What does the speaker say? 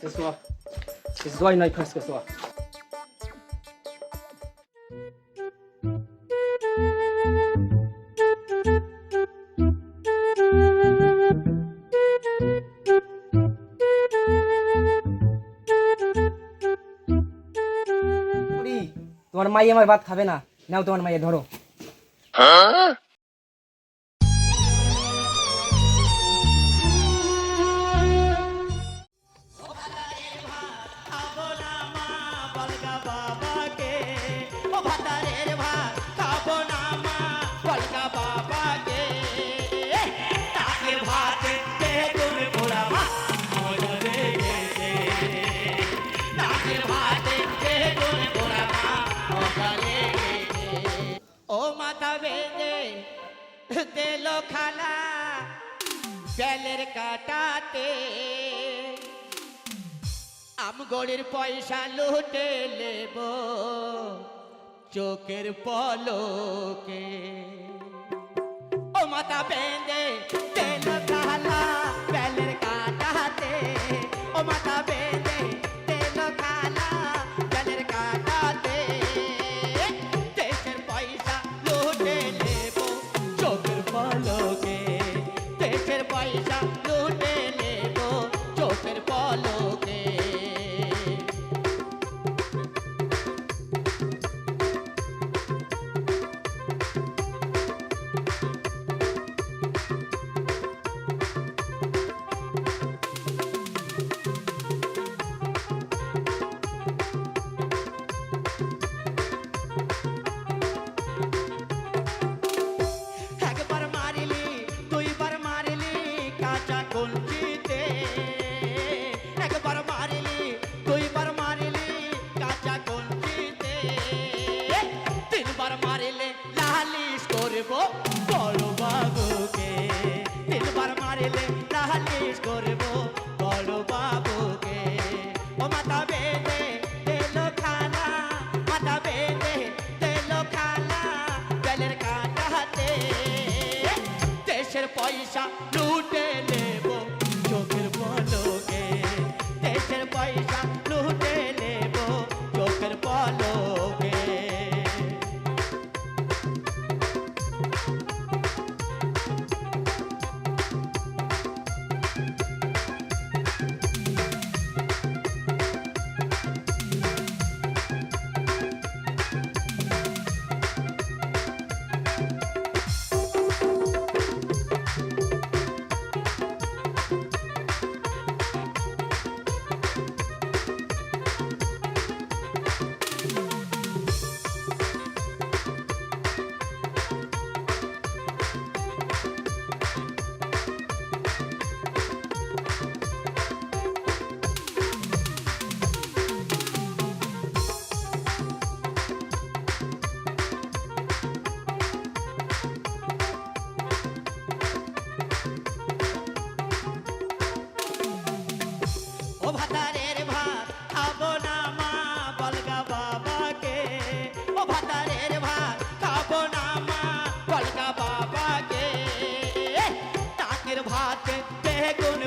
Pessoal, es doy no hay cosas pessoal. বুড়ি, তোমার মাই আমার ভাত খাবে না নাও তোমার মাইয়ে ধরো খাবো দিল খালা বেলের কাটাতে। আমগড়ের পয়সা লুটে নেব চোখের পলকে। ও মাথা বেঁধে করব বড় বাবুকে। তিনবার মারিলে লালিশ করব বড় বাবুকে। ও তেল তেল দেশের পয়সা লুটে নেব চোখের পলকে। দেশের পয়সা লুটে ভাতারের ভাত খাব না মা, বলগা বাবাকে। ও ভাতারের ভাত খাব না বলগা বাবাকে। টাকের ভাতে বেগুন